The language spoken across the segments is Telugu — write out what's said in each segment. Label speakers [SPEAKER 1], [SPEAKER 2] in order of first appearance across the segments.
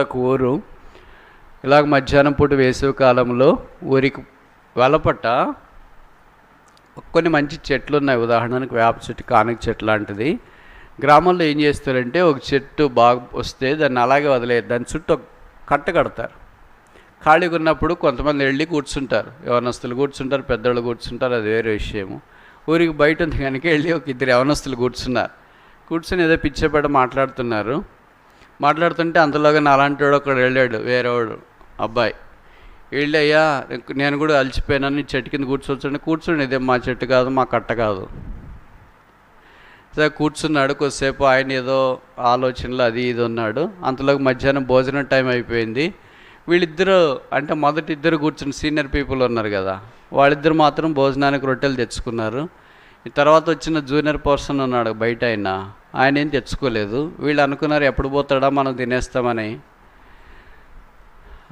[SPEAKER 1] ఉన్నది ఒక ఊరు. ఇలాగ మధ్యాహ్నం పూట వేసవి కాలంలో ఊరికి వెలపట కొన్ని మంచి చెట్లు ఉన్నాయి. ఉదాహరణకు వేప చెట్టు కానుక చెట్టు లాంటిది. గ్రామంలో ఏం చేస్తారంటే ఒక చెట్టు బాగా వస్తే దాన్ని అలాగే వదిలేదు దాని చుట్టూ కట్ట కడతారు. ఖాళీగా ఉన్నప్పుడు కొంతమంది వెళ్ళి కూర్చుంటారు. యవనస్తులు కూర్చుంటారు పెద్దవాళ్ళు కూర్చుంటారు అది వేరే విషయము. ఊరికి బయట ఉంది కనుక వెళ్ళి ఒక ఇద్దరు యవనస్తులు కూర్చున్నారు. కూర్చొని ఏదో పిచ్చేపేట మాట్లాడుతున్నారు. మాట్లాడుతుంటే అంతలోగా నాలాంటి వాడు ఒకడు వెళ్ళాడు వేరేవాడు అబ్బాయి. వెళ్ళయ్యా నేను కూడా అలసిపోయానని చెట్టు కింద కూర్చోవచ్చండి. కూర్చోండి ఇదే మా చెట్టు కాదు మా కట్ట కాదు. సరే కూర్చున్నాడు కొద్దిసేపు ఆయన ఏదో ఆలోచనలు అది ఇది ఉన్నాడు అంతలోకి మధ్యాహ్నం భోజనం టైం అయిపోయింది. వీళ్ళిద్దరూ అంటే మొదటి ఇద్దరు కూర్చుని సీనియర్ పీపుల్ ఉన్నారు కదా వాళ్ళిద్దరు మాత్రం భోజనానికి రొట్టెలు తెచ్చుకున్నారు. తర్వాత వచ్చిన జూనియర్ పర్సన్ ఉన్నాడు బయట ఆయన. ఆయన ఏం తెచ్చుకోలేదు. వీళ్ళు అనుకున్నారు ఎప్పుడు పోతాడా మనం తినేస్తామని.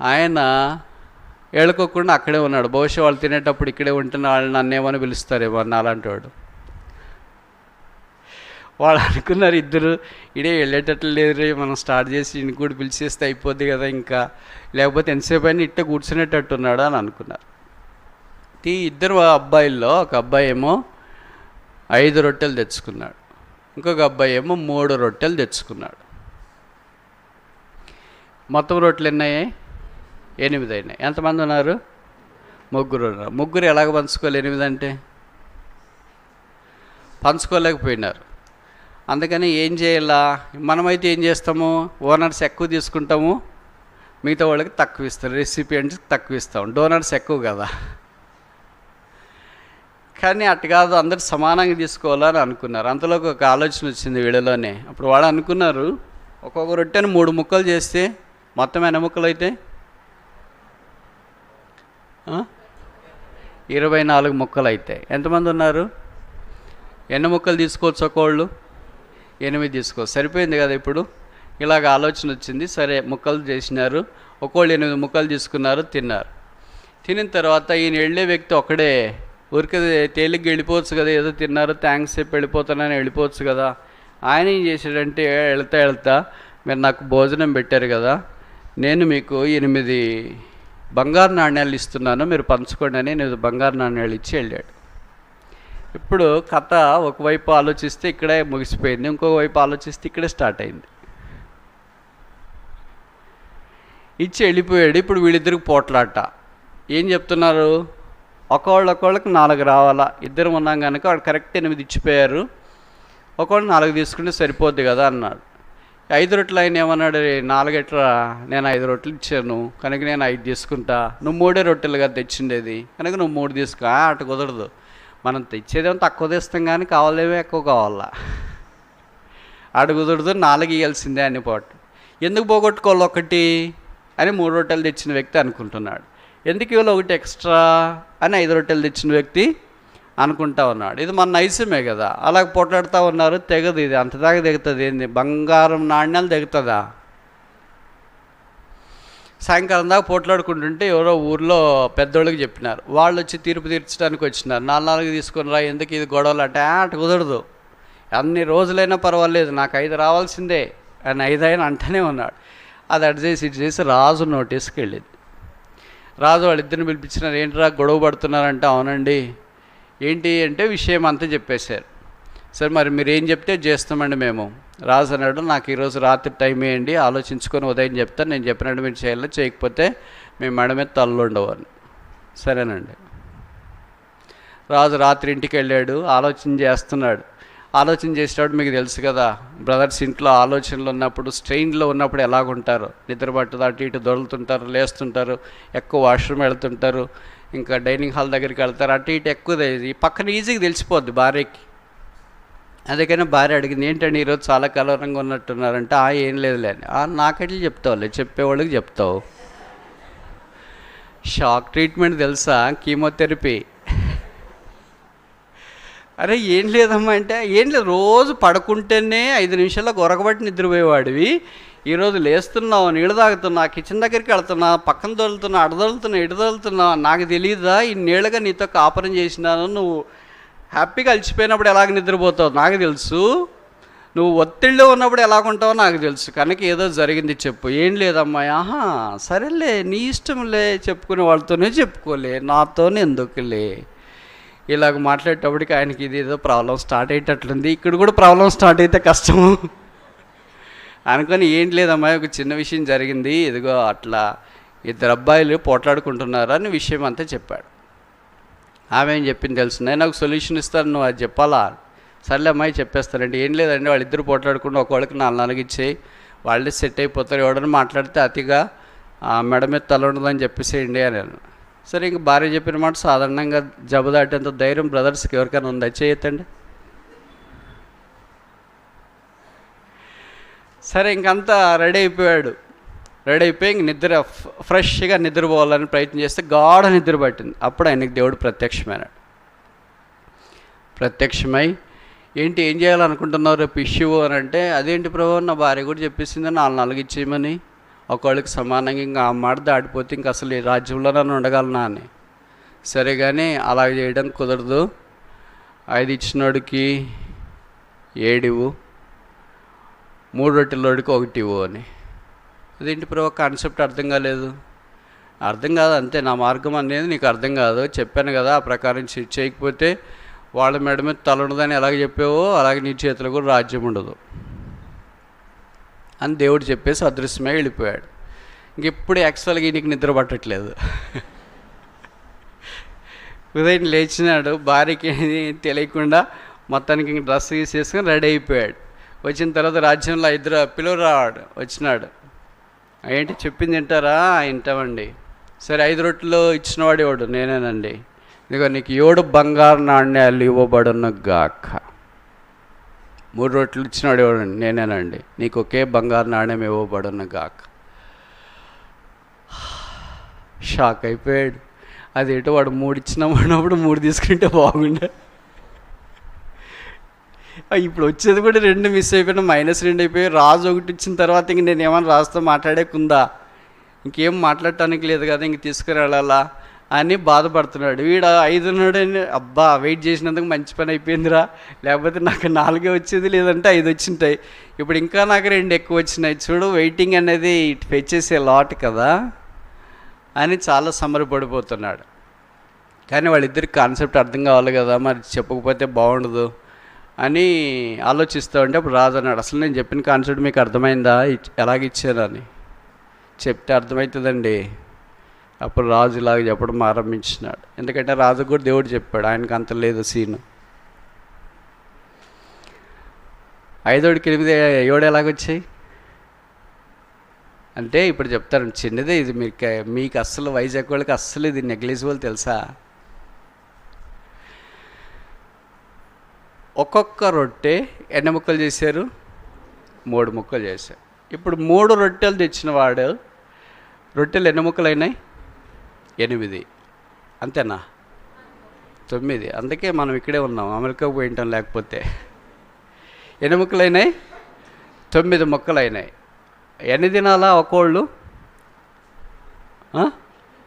[SPEAKER 1] ఆయన ఏళ్ళకోకుండా అక్కడే ఉన్నాడు. బహుశా వాళ్ళు తినేటప్పుడు ఇక్కడే ఉంటున్న వాళ్ళు నన్నేమని పిలుస్తారేమో అన్న అలాంటి వాడు. వాళ్ళు అనుకున్నారు ఇద్దరు ఇడే వెళ్ళేటట్లు లేదు మనం స్టార్ట్ చేసి ఇంక కూడా పిలిచేస్తే అయిపోద్ది కదా ఇంకా. లేకపోతే ఎంతసేపు అయినా ఇట్ట కూర్చునేటట్టు ఉన్నాడు అని అనుకున్నారు. ఈ ఇద్దరు అబ్బాయిల్లో ఒక అబ్బాయి ఏమో ఐదు రొట్టెలు తెచ్చుకున్నాడు. ఇంకొక అబ్బాయి ఏమో మూడు రొట్టెలు తెచ్చుకున్నాడు. మొత్తం రొట్టెలు ఎన్నయ్యాయి ఎనిమిది అయినాయి. ఎంతమంది ఉన్నారు? ముగ్గురు ఉన్నారు. ముగ్గురు ఎలాగ పంచుకోవాలి? ఎనిమిది అంటే? పంచుకోలేకపోయినారు. అందుకని ఏం చేయాలా? మనమైతే ఏం చేస్తాము? ఓనర్స్ ఎక్కువ తీసుకుంటాము. మిగతా వాళ్ళకి తక్కువ ఇస్తారు అంటే తక్కువ ఇస్తాం. డోనర్స్ ఎక్కువ కదా. కానీ అటు కాదు అందరు సమానంగా తీసుకోవాలని అనుకున్నారు. అంతలోకి ఒక ఆలోచన వచ్చింది వీళ్ళలోనే. అప్పుడు వాళ్ళు అనుకున్నారు ఒక్కొక్క రొట్టెను మూడు ముక్కలు చేస్తే మొత్తం ఎన్ని ముక్కలు అయితే? ఇరవై నాలుగు ముక్కలు అవుతాయి ఎంతమంది ఉన్నారు? ఎన్ని ముక్కలు తీసుకోవచ్చు ఒక్కోళ్ళు? ఎనిమిది తీసుకో సరిపోయింది కదా ఇప్పుడు? ఇలాగ ఆలోచన వచ్చింది సరే ముక్కలు చేసినారు. ఒకళ్ళు ఎనిమిది ముక్కలు తీసుకున్నారు తిన్నారు. తినిన తర్వాత ఈయన వెళ్ళే వ్యక్తి ఒకడే ఊరికే తేలిగ్గా వెళ్ళిపోవచ్చు కదా ఏదో తిన్నారు థ్యాంక్స్ చెప్పి వెళ్ళిపోతానని వెళ్ళిపోవచ్చు కదా. ఆయన ఏం చేశాడంటే వెళ్తా వెళ్తా మీరు నాకు భోజనం పెట్టారు కదా నేను మీకు ఎనిమిది బంగారు నాణ్యాలు ఇస్తున్నాను మీరు పంచుకోండి అని నేను బంగారు నాణ్యాలు ఇచ్చి వెళ్ళాడు. ఇప్పుడు కథ ఒకవైపు ఆలోచిస్తే ఇక్కడే ముగిసిపోయింది ఇంకొక వైపు ఆలోచిస్తే ఇక్కడే స్టార్ట్ అయింది. ఇచ్చి వెళ్ళిపోయాడు ఇప్పుడు వీళ్ళిద్దరికి పోట్లాట. ఏం చెప్తున్నారు? ఒకళ్ళొకళ్ళకి నాలుగు రావాలా. ఇద్దరు ఉన్నాం కనుక వాడు కరెక్ట్ ఎనిమిది ఇచ్చిపోయారు. ఒకళ్ళు నాలుగు తీసుకుంటే సరిపోద్ది కదా అన్నాడు. ఐదు రొట్టెలు ఆయన ఏమన్నాడు నాలుగెట్లా నేను ఐదు రొట్టెలు ఇచ్చాను. కనుక నేను ఐదు తీసుకుంటా. నువ్వు మూడే రొట్టెలుగా తెచ్చిండేది. కనుక నువ్వు మూడు తీసుకో. అటు కుదరదు. మనం తెచ్చేదేమో తక్కువ తీస్తాం కానీ కావాలేమో ఎక్కువ కావాలా. ఆడు కుదరదు. నాలుగు ఇవ్వాల్సిందే అని పాటు. ఎందుకు పోగొట్టుకోవాలి ఒకటి? అని మూడు రొట్టెలు తెచ్చిన వ్యక్తి అనుకుంటున్నాడు. ఎందుకు ఇవాళ ఒకటి ఎక్స్ట్రా? అని ఐదు రొట్టెలు తెచ్చిన వ్యక్తి అనుకుంటా ఉన్నాడు. ఇది మన నైసమే కదా. అలాగ పోట్లాడుతూ ఉన్నారు తెగదు ఇది. అంత దాకా దిగుతుంది ఏంది? బంగారం నాణ్యాలు దిగుతుందా సాయంకాలం దాకా పోట్లాడుకుంటుంటే ఎవరో ఊర్లో పెద్దోళ్ళకి చెప్పినారు. వాళ్ళు వచ్చి తీర్పు తీర్చడానికి వచ్చినారు. నాలుగు నాలుగు తీసుకొని రా ఎందుకు ఇది గొడవలు అంటే "ఆ, కుదరదు. అన్ని రోజులైనా పర్వాలేదు నాకు ఐదు రావాల్సిందే అని ఐదు అయినా అంటూనే ఉన్నాడు. అది అటు చేసి ఇటు చేసి రాజు నోటీస్కి వెళ్ళింది రాజు వాళ్ళిద్దరిని పిలిపించినారు ఏంట్రా గొడవ పడుతున్నారంటే అవునండి. ఏంటి అంటే విషయం అంతా చెప్పేశారు. సరే మరి మీరు ఏం చెప్తే చేస్తామండి మేము. రాజు అన్నాడు నాకు ఈరోజు రాత్రి టైం వేయండి ఆలోచించుకొని ఉదయం చెప్తాను నేను చెప్పినట్టు మీరు చేయాలి చేయకపోతే మేము మెడ మీద తల్లు ఉండవు అని. సరేనండి. రాజు రాత్రి ఇంటికి వెళ్ళాడు ఆలోచన చేస్తున్నాడు. ఆలోచన చేసేటప్పుడు మీకు తెలుసు కదా. బ్రదర్స్ ఇంట్లో ఆలోచనలు ఉన్నప్పుడు స్ట్రెయిన్లో ఉన్నప్పుడు ఎలాగుంటారు? నిద్ర పట్టదు అటు ఇటు దొరుకుతుంటారు లేస్తుంటారు ఎక్కువ వాష్రూమ్ వెళ్తుంటారు ఇంకా డైనింగ్ హాల్ దగ్గరికి వెళ్తారు అటు ఇటు ఎక్కువ ఈ పక్కన ఈజీగా తెలిసిపోద్ది భార్యకి. అందుకని భార్య అడిగింది ఏంటండి ఈరోజు చాలా కలవరంగా ఉన్నట్టున్నారంటే ఆ ఏం లేదులే అని. "ఆ, నాకెట్లా చెప్తావులే చెప్పేవాళ్ళకి చెప్తావు. షాక్ ట్రీట్మెంట్ తెలుసా? కీమోథెరపీ. అరే ఏం లేదమ్మా అంటే ఏం లేదు. రోజు పడుకుంటేనే ఐదు నిమిషాల్లో గొరగబట్టి నిద్రపోయేవాడివి. ఈరోజు లేస్తున్నావు నీళ్ళు తాగుతున్నా కిచెన్ దగ్గరికి వెళ్తున్నా పక్కన దొరుకుతున్నా అడదొలుతున్నా ఇడదొలుతున్నా నాకు తెలియదా ఇన్నేళ్ళుగా నీతో కాపురం చేసినాను నువ్వు హ్యాపీగా అలసిపోయినప్పుడు ఎలాగ నిద్రపోతావు? నాకు తెలుసు. నువ్వు ఒత్తిడిలో ఉన్నప్పుడు ఎలాగుంటావో నాకు తెలుసు. కనుక ఏదో జరిగింది చెప్పు. ఏం లేదమ్మా. ఆహా సరేలే నీ ఇష్టంలే చెప్పుకునే వాళ్ళతోనే చెప్పుకోలే నాతోనే ఎందుకులే ఇలాగ మాట్లాడేటప్పటికి ఆయనకి ఇది ఏదో ప్రాబ్లం స్టార్ట్ అయ్యేటట్లుంది. ఇక్కడ కూడా ప్రాబ్లం స్టార్ట్ అయితే కష్టము అనుకొని ఏంటి లేదమ్మా ఒక చిన్న విషయం జరిగింది. ఇదిగో అట్లా ఇద్దరు అబ్బాయిలు పోట్లాడుకుంటున్నారు అని విషయం అంతా చెప్పాడు. ఆమె ఏం చెప్పింది తెలుసు? నేను నాకు సొల్యూషన్ ఇస్తాను నువ్వు అది చెప్పాలా? సర్లే అమ్మాయి చెప్పేస్తానండి. ఏం లేదండి వాళ్ళిద్దరు పోట్లాడుకుంటూ ఒకళ్ళకి నాలుగు నాలుగు ఇచ్చేయి వాళ్ళే సెట్ అయిపోతారు. ఎవడని మాట్లాడితే అతిగా ఆ మెడ మీద తల ఉండదని చెప్పేసేయండి అని సరే ఇంక భార్య చెప్పిన మాట సాధారణంగా జబ్బు దాటేంత ధైర్యం బ్రదర్స్కి ఎవరికైనా ఉందా? చేయొద్దండి. సరే ఇంకంతా రెడీ అయిపోయాడు. రెడీ అయిపోయి ఇంక నిద్ర ఫ్రెష్గా నిద్రపోవాలని ప్రయత్నం చేస్తే గాఢ నిద్ర పట్టింది. అప్పుడు ఆయనకి దేవుడు ప్రత్యక్షమైనాడు. ప్రత్యక్షమై ఏంటి ఏం చేయాలనుకుంటున్నావు రేపు ఇష్యూ అని అంటే అదేంటి ప్రభు నా భార్య కూడా చెప్పేసింది నాలుగు నాలుగు ఇచ్చేయమని. ఒకళ్ళకి సమానంగా ఇంకా ఆ మాట దాటిపోతే ఇంక అసలు ఈ రాజ్యంలో నన్ను ఉండగలనా అని సరే కానీ అలా చేయడం కుదరదు. ఐదు ఇచ్చినోడికి ఏడివు మూడు రొట్టెలోడికి ఒకటి ఇవ్వు అని. అదేంటి ప్రభు కాన్సెప్ట్ అర్థం కాలేదు. అర్థం కాదు అంతే. నా మార్గం అనేది నీకు అర్థం కాదు. చెప్పాను కదా ఆ ప్రకారం చేయకపోతే వాళ్ళ మెడ మీద తల ఉండదని ఎలాగ చెప్పావో అలాగే నీ చేతిలో కూడా రాజ్యం ఉండదు. అని దేవుడు చెప్పేసి అదృశ్యమై వెళ్ళిపోయాడు. ఇంకెప్పుడు యాక్చువల్గా ఈయనకి నిద్ర పట్టట్లేదు. ఉదయం లేచినాడు భార్యకి తెలియకుండా మొత్తానికి ఇంక డ్రెస్ తీసేసుకొని రెడీ అయిపోయాడు. వచ్చిన తర్వాత రాజ్యంలో ఇద్దరు పిలువరాడు వచ్చినాడు. ఏంటి చెప్పింది వింటారా? వింటామండి. సరే ఐదు రొట్టెలు ఇచ్చినవాడు ఎవడు? నేనేనండి. ఇదిగో నీకు ఏడు బంగారు నాణ్యాలు ఇవ్వబడును గాక మూడు రొట్టెలు ఇచ్చినవాడు ఎవడండి నేనేనండి. నీకు ఒకే బంగారు నాణ్యం ఇవ్వబడును గాక. షాక్ అయిపోయాడు. అదేటో వాడు మూడు ఇచ్చినామన్నప్పుడు మూడు తీసుకుంటే బాగుండే. ఇప్పుడు వచ్చేది కూడా రెండు మిస్ అయిపోయినా మైనస్ రెండు అయిపోయి రాజు ఒకటి ఇచ్చిన తర్వాత ఇంక నేను ఏమైనా రాజుతో మాట్లాడేకుందా? ఇంకేం మాట్లాడటానికి లేదు కదా ఇంక తీసుకురాలా అని బాధపడుతున్నాడు. వీడు ఐదున్నాడని అబ్బా వెయిట్ చేసినందుకు మంచి పని అయిపోయిందిరా. లేకపోతే నాకు నాలుగే వచ్చేది లేదంటే ఐదు వచ్చింటాయి. ఇప్పుడు ఇంకా నాకు రెండు ఎక్కువ వచ్చినాయి. చూడు వెయిటింగ్ అనేది ఇటు ఫెచ్చేసే లాట్ కదా అని చాలా సమరపడిపోతున్నాడు కానీ వాళ్ళిద్దరికి కాన్సెప్ట్ అర్థం కావాలి కదా మరి చెప్పకపోతే బాగుండదు అని ఆలోచిస్తూ ఉంటే అప్పుడు రాజు అన్నాడు అసలు నేను చెప్పిన కాన్సెప్ట్ మీకు అర్థమైందా? ఎలాగిచ్చానని చెప్తే అర్థమవుతుందండి. అప్పుడు రాజు ఇలాగ చెప్పడం ఆరంభించినాడు. ఎందుకంటే రాజు కూడా దేవుడు చెప్పాడు ఆయనకు అంత లేదు సీను. ఐదోడికి ఎనిమిది ఏడు ఎలాగొచ్చాయి అంటే ఇప్పుడు చెప్తాను చిన్నదే ఇది మీకు మీకు అస్సలు వైజాగ్ వాళ్ళకి అస్సలు ఇది నెగ్లిజిబుల్ తెలుసా? ఒక్కొక్క రొట్టె ఎన్ని ముక్కలు చేశారు? మూడు ముక్కలు చేశారు. ఇప్పుడు మూడు రొట్టెలు తెచ్చిన వాడు రొట్టెలు ఎన్ని ముక్కలు అయినాయి ఎనిమిది. అంతేనా? తొమ్మిది. అందుకే మనం ఇక్కడే ఉన్నాం. అమెరికా పోయింటాం లేకపోతే. ఎన్ని ముక్కలు అయినాయి తొమ్మిది మొక్కలైనాయి. ఎన్ని తినాలా ఒక్కోళ్ళు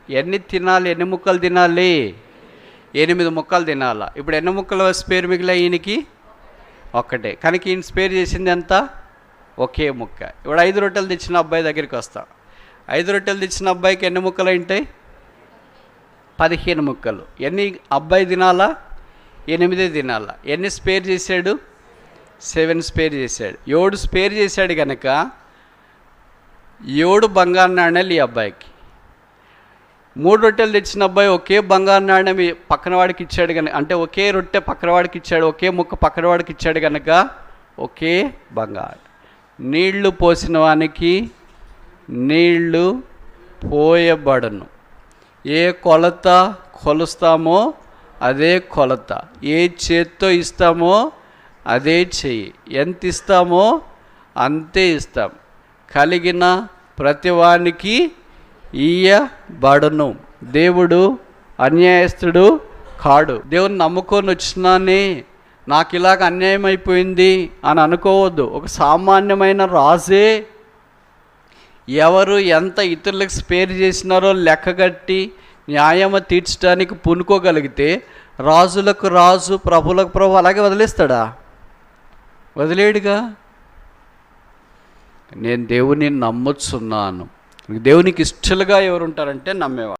[SPEAKER 1] ఎన్ని తినాలి? ఎన్ని ముక్కలు తినాలి? ఎనిమిది ముక్కలు తినాలా. ఇప్పుడు ఎన్ని ముక్కలు స్పేర్ మిగిలిన ఈయనకి? ఒక్కటే. కనుక ఈయన స్పేర్ చేసింది ఎంత? ఒకే ముక్క. ఇప్పుడు ఐదు రొట్టెలు తెచ్చిన అబ్బాయి దగ్గరికి వస్తాం. ఐదు రొట్టెలు తెచ్చిన అబ్బాయికి ఎన్ని ముక్కలు ఉంటాయి పదిహేను ముక్కలు. ఎన్ని అబ్బాయి దినాలా? ఎనిమిది దినాలా. ఎన్ని స్పేర్ చేశాడు? సెవెన్ స్పేర్ చేశాడు. ఏడు స్పేర్ చేశాడు కనుక ఏడు బంగారు నాణ్యాలు ఈ అబ్బాయికి. మూడు రొట్టెలు తెచ్చిన అబ్బాయి ఒకే బంగారు నాణ్యం పక్కనవాడికి ఇచ్చాడు కనుక అంటే ఒకే రొట్టె పక్కనవాడికి ఇచ్చాడు ఒకే ముక్క పక్కనవాడికి ఇచ్చాడు కనుక ఒకే బంగారు. నీళ్ళు పోసిన వానికి నీళ్ళు పోయబడను. ఏ కొలత కొలుస్తామో అదే కొలత. ఏ చేత్తో ఇస్తామో అదే చెయ్యి ఎంత ఇస్తామో అంతే ఇస్తాం. కలిగిన ప్రతివానికి ఇయ్యబడును. దేవుడు అన్యాయస్తుడు కాడు. దేవుని నమ్ముకొని వచ్చినానే నాకు ఇలాగ అన్యాయం అయిపోయింది అని అనుకోవద్దు. ఒక సామాన్యమైన రాజే ఎవరు ఎంత ఇతరులకు స్పేర్ చేసినారో లెక్కగట్టి న్యాయము తీర్చడానికి పూనుకోగలిగితే రాజులకు రాజు ప్రభులకు ప్రభు అలాగే వదిలేస్తాడా? వదిలేడుగా? నేను దేవుని నమ్ముచున్నాను. దేవునికి ఇష్టలుగా ఎవరు ఉంటారంటే నమ్మేవాడు